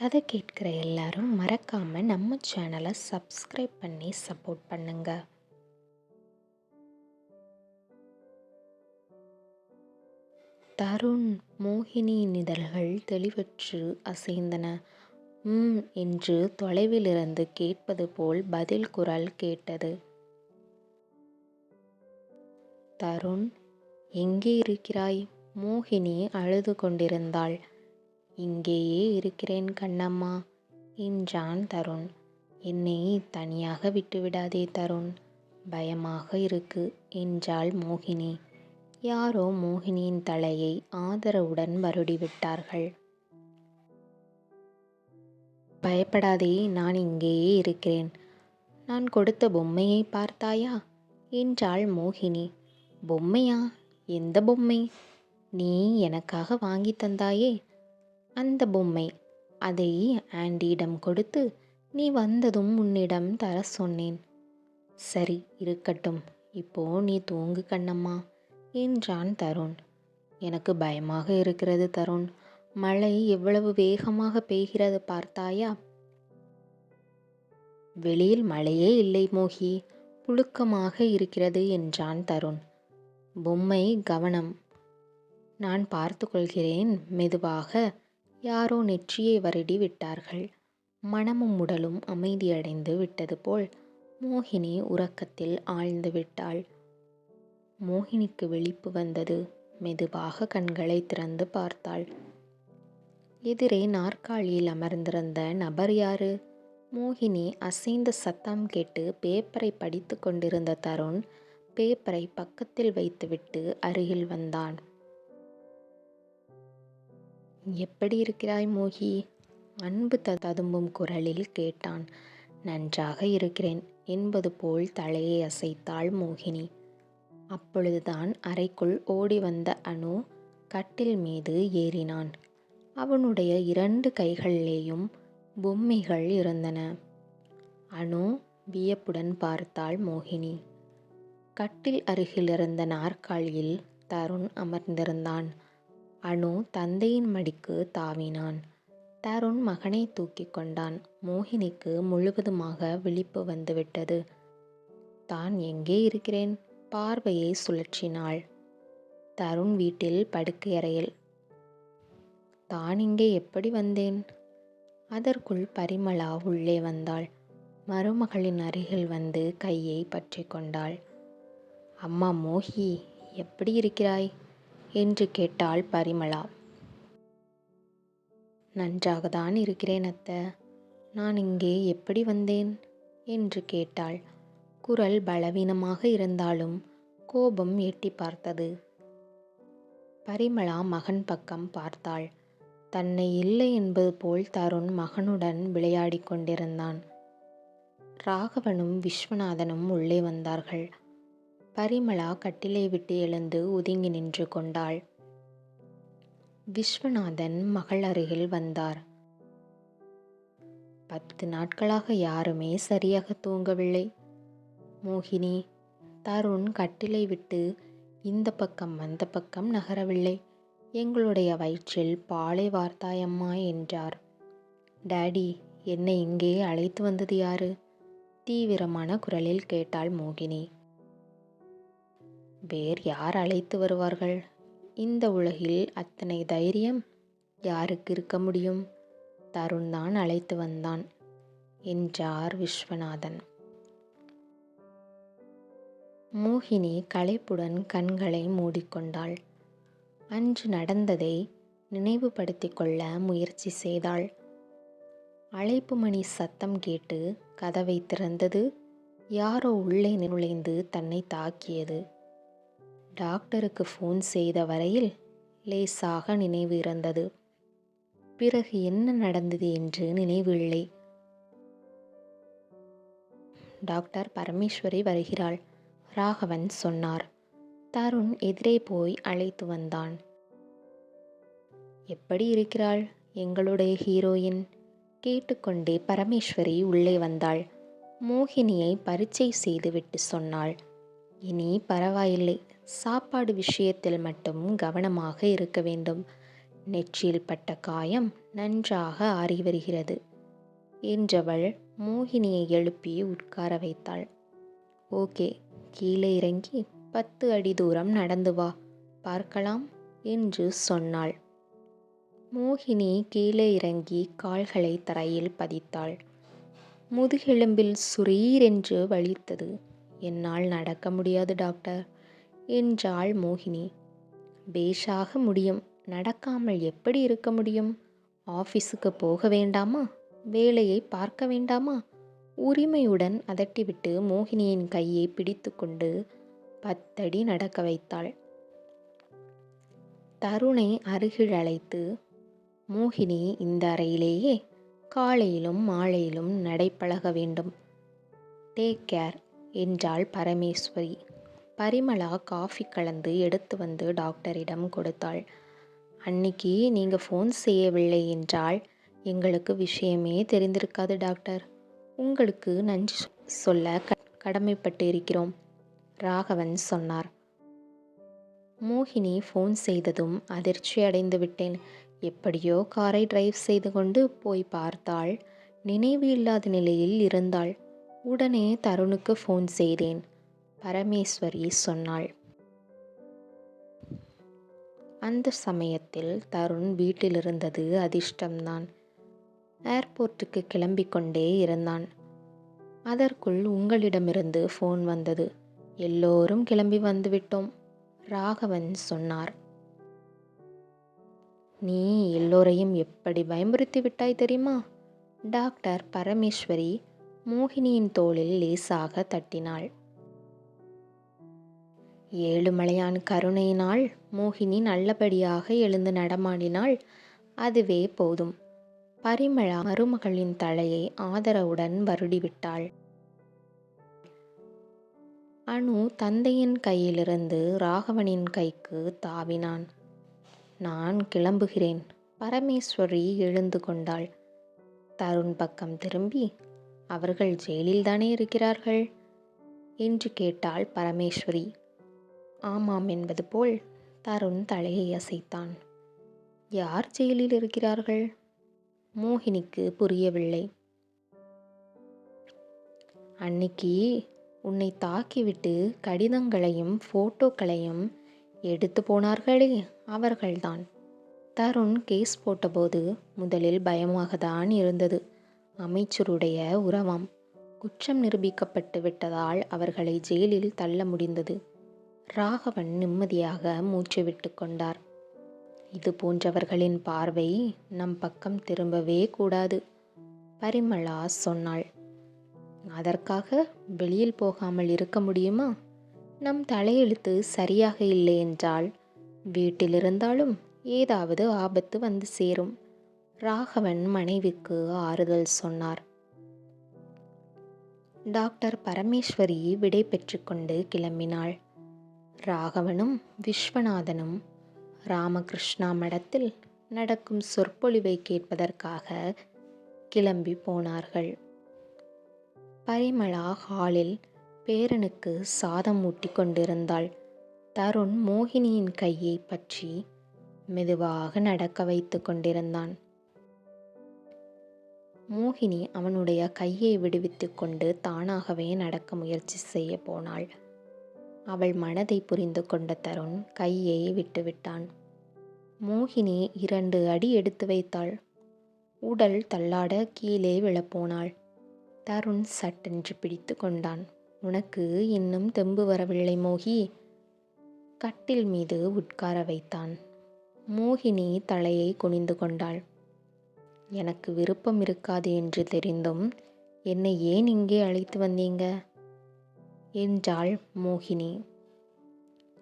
கதை கேட்குற எல்லாரும் மறக்காமல் நம்ம சேனலை சப்ஸ்கிரைப் பண்ணி சப்போர்ட் பண்ணுங்க. தருண் மோகினியின் இதழ்கள் தெளிவற்று அசைந்தன. ம் என்று தொலைவிலிருந்து கேட்பது போல் பதில் குரல் கேட்டது. தருண் எங்கே இருக்கிறாய்? மோகினி அழுது கொண்டிருந்தாள். இங்கேயே இருக்கிறேன் கண்ணம்மா என்றான் தருண். என்னை தனியாக விட்டுவிடாதே தருண் பயமாக இருக்கு என்றாள் மோகினி. யாரோ மோகினியின் தலையை ஆதரவுடன் வருடிவிட்டார்கள் பயப்படாதே நான் இங்கேயே இருக்கிறேன். நான் கொடுத்த பொம்மையை பார்த்தாயா என்றாள் மோகினி. பொம்மையா? எந்த பொம்மை? நீ எனக்காக வாங்கி தந்தாயே அந்த பொம்மை. அதை ஆண்டியிடம் கொடுத்து நீ வந்ததும் உன்னிடம் தர சொன்னேன். சரி இருக்கட்டும். இப்போ நீ தூங்கு கண்ணம்மா என்றான் தருண். எனக்கு பயமாக இருக்கிறது தருண். மழை எவ்வளவு வேகமாக பெய்கிறது பார்த்தாயா? வெளியில் மழையே இல்லை மோகி. புழுக்கமாக இருக்கிறது என்றான் தருண். பொம்மை கவனம். நான் பார்த்து கொள்கிறேன் மெதுவாக யாரோ நெற்றியை வருடி விட்டார்கள். மனமும் உடலும் அமைதியடைந்து விட்டது போல் மோகினி உறக்கத்தில் ஆழ்ந்து விட்டாள். மோகினிக்கு விழிப்பு வந்தது. மெதுவாக கண்களை திறந்து பார்த்தாள். எதிரே நாற்காலியில் அமர்ந்திருந்த நபர் யாரு? மோகினி அசைந்த சத்தம் கேட்டு பேப்பரை படித்து கொண்டிருந்த தருண் பேப்பரை பக்கத்தில் வைத்துவிட்டு அருகில் வந்தான். எப்படி இருக்கிறாய் மோகி? அன்பு ததும்பும் குரலில் கேட்டான். நன்றாக இருக்கிறேன் என்பது போல் தலையை அசைத்தாள் மோகினி. அப்பொழுதுதான் அறைக்குள் ஓடி வந்த அனு கட்டில் மீது ஏறினான். அவனுடைய இரண்டு கைகளிலேயும் பொம்மைகள் இருந்தன. அணு வியப்புடன் பார்த்தாள் மோகினி. கட்டில் அருகில் இருந்த நாற்காலியில் தருண் அமர்ந்திருந்தான். அனு தந்தையின் மடிக்கு தாவினான். தருண் மகனை தூக்கி கொண்டான். மோகினிக்கு முழுவதுமாக விழிப்பு வந்துவிட்டது. தான் எங்கே இருக்கிறேன்? பார்வையை சுழற்றினாள். தருண் வீட்டில் படுக்கையறையில் தான் இங்கே எப்படி வந்தேன்? அதற்குள் பரிமளா உள்ளே வந்தாள். மருமகளின் அருகில் வந்து கையை பற்றி கொண்டாள். அம்மா மோகி எப்படி இருக்கிறாய்? என்று கேட்டாள் பரிமளா. நன்றாகத்தான் இருக்கிறேன் அத்த. நான் இங்கே எப்படி வந்தேன்? என்று கேட்டாள். குரல் பலவீனமாக இருந்தாலும் கோபம் எட்டி பார்த்தது. பரிமளா மகன் பக்கம் பார்த்தாள். தன்னை இல்லை என்பது போல் தருண் மகனுடன் விளையாடி கொண்டிருந்தான். ராகவனும் விஸ்வநாதனும் உள்ளே வந்தார்கள். பரிமளா கட்டிலை விட்டு எழுந்து ஒதுங்கி நின்று கொண்டாள். விஸ்வநாதன் மகள் அருகில் வந்தார். பத்து நாட்களாக யாருமே சரியாக தூங்கவில்லை. மோகினி தருண் கட்டிலை விட்டு இந்த பக்கம் அந்த பக்கம் நகரவில்லை. எங்களுடைய வயிற்றில் பாலை வார்த்தாயம்மா என்றார். டேடி என்னை இங்கே அழைத்து வந்தது யாரு? தீவிரமான குரலில் கேட்டாள் மோகினி. வேர் யார் அழைத்து வருவார்கள்? இந்த உலகில் அத்தனை தைரியம் யாருக்கு இருக்க முடியும்? தருண் தான் அழைத்து வந்தான் என்றார் விஸ்வநாதன். மோகினி களைப்புடன் கண்களை மூடிக்கொண்டாள். அன்று நடந்ததை நினைவுபடுத்திக் கொள்ள முயற்சி செய்தாள். அழைப்பு மணி சத்தம் கேட்டு கதவை திறந்தது. யாரோ உள்ளே நுழைந்து தன்னை தாக்கியது. டாக்டருக்கு ஃபோன் செய்த வரையில் லேசாக நினைவு இருந்தது பிறகு என்ன நடந்தது என்று நினைவில்லை டாக்டர் பரமேஸ்வரி வருகிறாள் ராகவன் சொன்னார். தருண் எதிரே போய் அழைத்து வந்தான். எப்படி இருக்கிறாள் எங்களுடைய ஹீரோயின்? கேட்டுக்கொண்டே பரமேஸ்வரி உள்ளே வந்தாள். மோகினியை பரீட்சை செய்துவிட்டு சொன்னாள். இனி பரவாயில்லை சாப்பாடு விஷயத்தில் மட்டும் கவனமாக இருக்க வேண்டும். நெற்றியில் பட்ட காயம் நன்றாக ஆறி வருகிறது. என்றவள் மோகினியை எழுப்பி உட்கார வைத்தாள். ஓகே கீழே இறங்கி பத்து அடி தூரம் நடந்து வா பார்க்கலாம் என்று சொன்னாள். மோகினி கீழே இறங்கி கால்களை தரையில் பதித்தாள். முதுகெலும்பில் சுரீரென்று வலித்தது. என்னால் நடக்க முடியாது டாக்டர். என்றாள் மோகினி. பேஷாக முடியும். நடக்காமல் எப்படி இருக்க முடியும்? ஆஃபீஸுக்கு போக வேண்டாமா? வேலையை பார்க்க வேண்டாமா? உரிமையுடன் அதட்டிவிட்டு மோகினியின் கையை பிடித்துக்கொண்டு பத்தடி நடக்க வைத்தாள். தருணை அருகில் அழைத்து மோகினி இந்த அறையிலேயே காலையிலும் மாலையிலும் நடைப்பழக வேண்டும். டேக் கேர் என்றாள் பரமேஸ்வரி. பரிமளா காஃபி கலந்து எடுத்து வந்து டாக்டரிடம் கொடுத்தாள். அன்னைக்கு நீங்கள் ஃபோன் செய்யவில்லை என்றால் எங்களுக்கு விஷயமே தெரிந்திருக்காது டாக்டர். உங்களுக்கு நன்றி சொல்ல கடமைப்பட்டு இருக்கிறோம் ராகவன் சொன்னார். மோகினி ஃபோன் செய்ததும் அதிர்ச்சி அடைந்து விட்டேன். எப்படியோ காரை டிரைவ் செய்து கொண்டு போய் பார்த்தாள். நினைவு இல்லாத நிலையில் இருந்தாள். உடனே தருணுக்கு ஃபோன் செய்தேன். பரமேஸ்வரி சொன்னாள். அந்த சமயத்தில் தருண் வீட்டிலிருந்தது அதிர்ஷ்டம்தான். ஏர்போர்ட்டுக்கு கிளம்பிக் கொண்டே இருந்தான். அதற்குள் உங்களிடமிருந்து ஃபோன் வந்தது. எல்லோரும் கிளம்பி வந்துவிட்டோம் ராகவன் சொன்னார். நீ எல்லோரையும் எப்படி பயமுறுத்தி விட்டாய் தெரியுமா? டாக்டர் பரமேஸ்வரி மோகினியின் தோளில் லேசாக தட்டினாள். ஏழுமலையான் கருணையினால் மோகினி நல்லபடியாக எழுந்து நடமாடினாள். அதுவே போதும். பரிமளா மருமகளின் தலையை ஆதரவுடன் வருடிவிட்டாள். அனு தந்தையின் கையிலிருந்து ராகவனின் கைக்கு தாவினான். நான் கிளம்புகிறேன். பரமேஸ்வரி எழுந்து கொண்டாள். தருண் பக்கம் திரும்பி அவர்கள் ஜெயிலில்தானே இருக்கிறார்கள் என்று கேட்டாள் பரமேஸ்வரி. ஆமாம் என்பது போல் தருண் தலையை அசைத்தான். யார் ஜெயிலில் இருக்கிறார்கள்? மோகினிக்கு புரியவில்லை. அன்னைக்கு உன்னை தாக்கிவிட்டு கடிதங்களையும் ஃபோட்டோக்களையும் எடுத்து போனார்களே அவர்கள்தான். தருண் கேஸ் போட்டபோது முதலில் பயமாக தான் இருந்தது. அமைச்சருடைய உறவாம் குற்றம் நிரூபிக்கப்பட்டு விட்டதால் அவர்களை ஜெயிலில் தள்ள முடிந்தது. ராகவன் நிம்மதியாக மூச்சு விட்டு கொண்டார். இது போன்றவர்களின் பார்வை நம் பக்கம் திரும்பவே கூடாது பரிமளா சொன்னாள். அதற்காக வெளியில் போகாமல் இருக்க முடியுமா? நம் தலையெழுத்து சரியாக இல்லை என்றால் வீட்டில் இருந்தாலும் ஏதாவது ஆபத்து வந்து சேரும் ராகவன் மனைவிக்கு ஆறுதல் சொன்னார். டாக்டர் பரமேஸ்வரி விடை பெற்றுக்கொண்டு கிளம்பினாள். ராகவனும் விஸ்வநாதனும் ராமகிருஷ்ணா மடத்தில் நடக்கும் சொற்பொழிவை கேட்பதற்காக கிளம்பி போனார்கள். பரிமளா ஹாலில் பேரனுக்கு சாதம் ஊட்டி கொண்டிருந்தாள். தருண் மோகினியின் கையை பற்றி மெதுவாக நடக்க வைத்து கொண்டிருந்தான். மோகினி அவனுடைய கையை விடுவித்து கொண்டு தானாகவே நடக்க முயற்சி செய்ய போனாள். அவள் மனதை புரிந்து கொண்ட தருண் கையை விட்டுவிட்டான். மோகினி இரண்டு அடி எடுத்து வைத்தாள். உடல் தள்ளாட கீழே விழப்போனாள். தருண் சட்டென்று பிடித்து கொண்டான். உனக்கு இன்னும் தெம்பு வரவில்லை மோகி. கட்டில் மீது உட்கார வைத்தான். மோகினி தலையை குனிந்து கொண்டாள். எனக்கு விருப்பம் இருக்காது என்று தெரிந்தும் என்னை ஏன் இங்கே அழைத்து வந்தீங்க? என்றாள் மோகினி.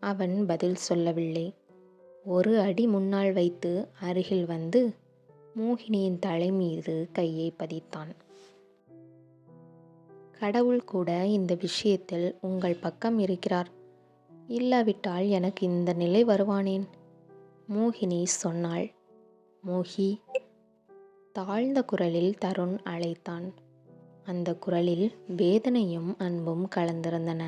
அவன் பதில் சொல்லவில்லை. ஒரு அடி முன்னால் வைத்து அருகில் வந்து மோகினியின் தலை மீது கையை பதித்தான். கடவுள் கூட இந்த விஷயத்தில் உங்கள் பக்கம் இருக்கிறார். இல்லாவிட்டால் எனக்கு இந்த நிலை வருவானேன்? மோகினி சொன்னாள். மோகி தாழ்ந்த குரலில் தருண் அழைத்தான். அந்த குரலில் வேதனையும் அன்பும் கலந்திருந்தன.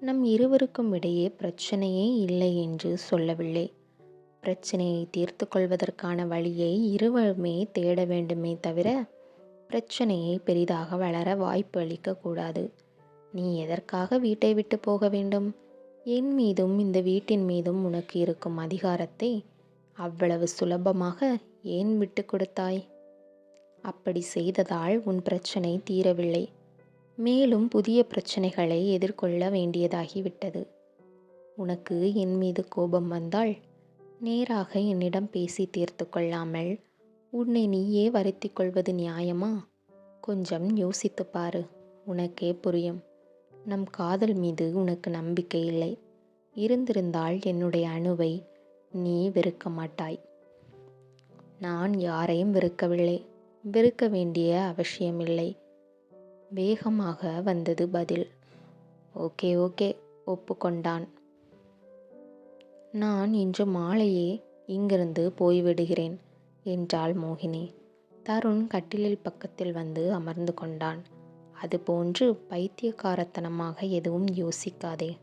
நம் இருவருக்கும் இடையே பிரச்சனையே இல்லை என்று சொல்லவில்லை. பிரச்சனையை தீர்த்து கொள்வதற்கான வழியை இருவருமே தேட வேண்டுமே தவிர பிரச்சனையை பெரிதாக வளர வாய்ப்பு அளிக்கக்கூடாது நீ எதற்காக வீட்டை விட்டு போக வேண்டும்? என் மீதும் இந்த வீட்டின் மீதும் உனக்கு இருக்கும் அதிகாரத்தை அவ்வளவு சுலபமாக ஏன் விட்டு கொடுத்தாய்? அப்படி செய்ததால் உன் பிரச்சனை தீரவில்லை. மேலும் புதிய பிரச்சனைகளை எதிர்கொள்ள வேண்டியதாகிவிட்டது. உனக்கு என் மீது கோபம் வந்தால் நேராக என்னிடம் பேசி தீர்த்து கொள்ளாமல் உன்னை நீயே வருத்தி கொள்வது நியாயமா? கொஞ்சம் யோசித்து பாரு. உனக்கே புரியும். நம் காதல் மீது உனக்கு நம்பிக்கை இல்லை. இருந்திருந்தால் என்னுடைய அணுவை நீ வெறுக்க மாட்டாய். நான் யாரையும் வெறுக்கவில்லை. வெறுக்க வேண்டிய அவசியமில்லை. வேகமாக வந்தது பதில். ஓகே ஓகே ஒப்புக்கொண்டான். நான் இன்று மாலையே இங்கிருந்து போய்விடுகிறேன் என்றாள் மோகினி. தருண் கட்டிலில் பக்கத்தில் வந்து அமர்ந்து கொண்டான். அதுபோன்று பைத்தியக்காரத்தனமாக எதுவும் யோசிக்காதே.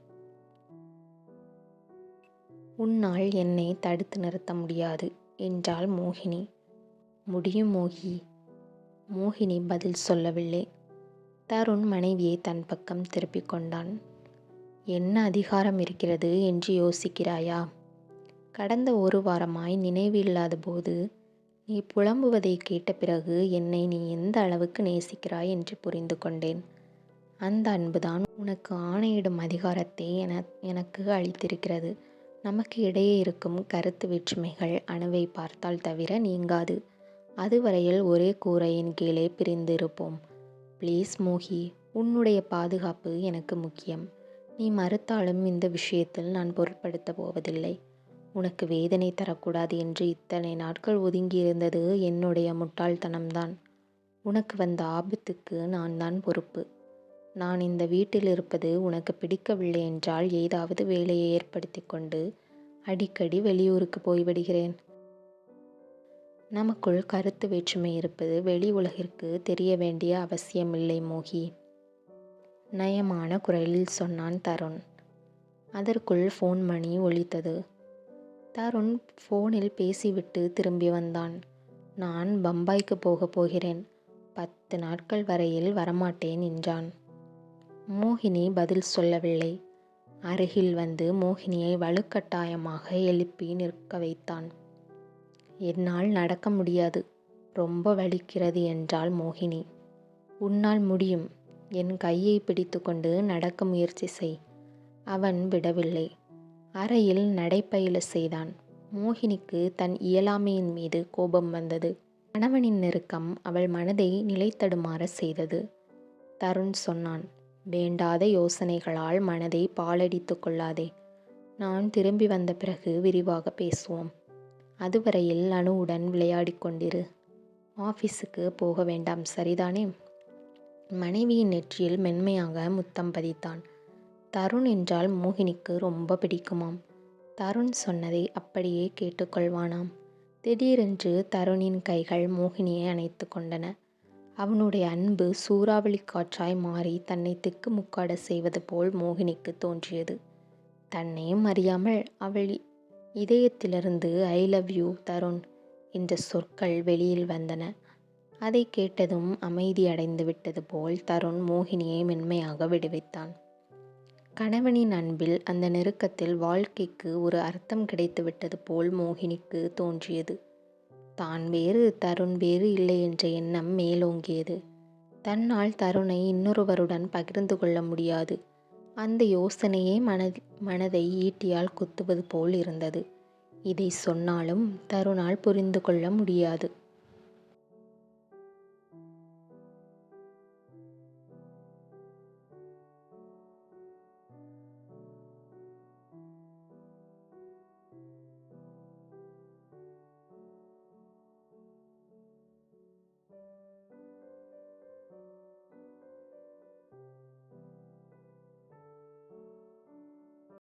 உன்னால் என்னை தடுத்து நிறுத்த முடியாது என்றாள் மோகினி. முடியும் மோகி. மோகினி பதில் சொல்லவில்லை. தருண் மனைவியை தன் பக்கம் திருப்பிக் கொண்டான். என்ன அதிகாரம் இருக்கிறது என்று யோசிக்கிறாயா? கடந்த ஒரு வாரமாய் நினைவில்லாத போது நீ புலம்புவதை கேட்ட பிறகு என்னை நீ எந்த அளவுக்கு நேசிக்கிறாய் என்று புரிந்து கொண்டேன். அந்த அன்புதான் உனக்கு ஆணையிடும் அதிகாரத்தை என எனக்கு அளித்திருக்கிறது. நமக்கு இடையே இருக்கும் கருத்து வேற்றுமைகள் அணுவை பார்த்தால் தவிர நீங்காது. அதுவரையில் ஒரே கூரையின் கீழே பிரிந்திருப்போம். ப்ளீஸ் மோகி உன்னுடைய பாதுகாப்பு எனக்கு முக்கியம். நீ மறுத்தாலும் இந்த விஷயத்தில் நான் பொருட்படுத்தப் போவதில்லை. உனக்கு வேதனை தரக்கூடாது என்று இத்தனை நாட்கள் ஒதுங்கியிருந்தது என்னுடைய முட்டாள்தனம்தான். உனக்கு வந்த ஆபத்துக்கு நான் தான் பொறுப்பு. நான் இந்த வீட்டில் இருப்பது உனக்கு பிடிக்கவில்லை என்றால் ஏதாவது வேலையை ஏற்படுத்தி கொண்டு அடிக்கடி வெளியூருக்கு போய்விடுகிறேன். நமக்குள் கருத்து வேற்றுமை இருப்பது வெளி உலகிற்கு தெரிய வேண்டிய அவசியமில்லை மோகி. நயமான குரலில் சொன்னான் தருண். அதற்குள் ஃபோன் மணி ஒழித்தது தருண் ஃபோனில் பேசிவிட்டு திரும்பி வந்தான். நான் பம்பாய்க்கு போகப் போகிறேன். பத்து நாட்கள் வரையில் வரமாட்டேன் என்றான். மோகினி பதில் சொல்லவில்லை. அருகில் வந்து மோகினியை வலுக்கட்டாயமாக எழுப்பி நிற்க வைத்தான். என்னால் நடக்க முடியாது. ரொம்ப வலிக்கிறது என்றாள் மோகினி. உன்னால் முடியும். என் கையை பிடித்துக்கொண்டு நடக்க முயற்சி செய். அவன் விடவில்லை. அறையில் நடைப்பயில செய்தான். மோகினிக்கு தன் இயலாமையின் மீது கோபம் வந்தது. கணவனின் நெருக்கம் அவள் மனதை நிலைத்தடுமாற செய்தது. தருண் சொன்னான் வேண்டாத யோசனைகளால் மனதை பாலடித்து கொள்ளாதே. நான் திரும்பி வந்த பிறகு விரிவாக பேசுவோம். அதுவரையில் அணுவுடன் விளையாடி கொண்டிரு. ஆஃபீஸுக்கு போக வேண்டாம் சரிதானே? மனைவியின் நெற்றியில் மென்மையாக முத்தம் பதித்தான். தருண் என்றால் மோகினிக்கு ரொம்ப பிடிக்குமாம். தருண் சொன்னதை அப்படியே கேட்டுக்கொள்வானாம் திடீரென்று தருணின் கைகள் மோகினியை அணைத்து கொண்டன. அவனுடைய அன்பு சூறாவளி காற்றாய் மாறி தன்னை திக்கு முக்காட செய்வது போல் மோகினிக்கு தோன்றியது. தன்னையும் அறியாமல் அவள் இதயத்திலிருந்து ஐ லவ் யூ தருண் என்ற சொற்கள் வெளியில் வந்தன. அதை கேட்டதும் அமைதி அடைந்து விட்டது போல் தருண் மோகினியை மென்மையாக விடுவித்தான். கணவனின் அன்பில் அந்த நெருக்கத்தில் வாழ்க்கைக்கு ஒரு அர்த்தம் கிடைத்துவிட்டது போல் மோகினிக்கு தோன்றியது. தான் வேறு தருண் வேறு இல்லை என்ற எண்ணம் மேலோங்கியது. தன்னால் தருணை இன்னொருவருடன் பகிர்ந்து கொள்ள முடியாது. அந்த யோசனையே மன மனதை ஈட்டியால் குத்துவது போல் இருந்தது. இதை சொன்னாலும் தருணால் புரிந்து கொள்ள முடியாது.